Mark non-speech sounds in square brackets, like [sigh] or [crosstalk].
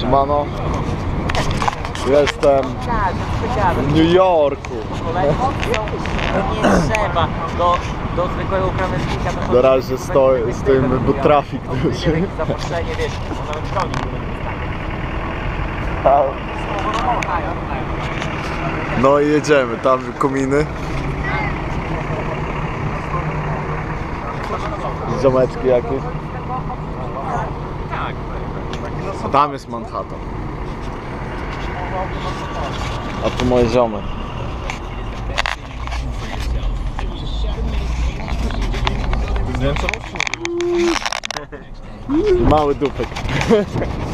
Siemano. Jestem w New Yorku. Nie trzeba do, do zwykłego krawężnika. Na razie będzie z tym, bo trafik duży. Zaproszenie, wiesz, nawet koni. No i jedziemy, tam kominy. Ziomeczki jakieś. Tam jest Manhattan. A tu moje ziomy. Mały dupek. [laughs]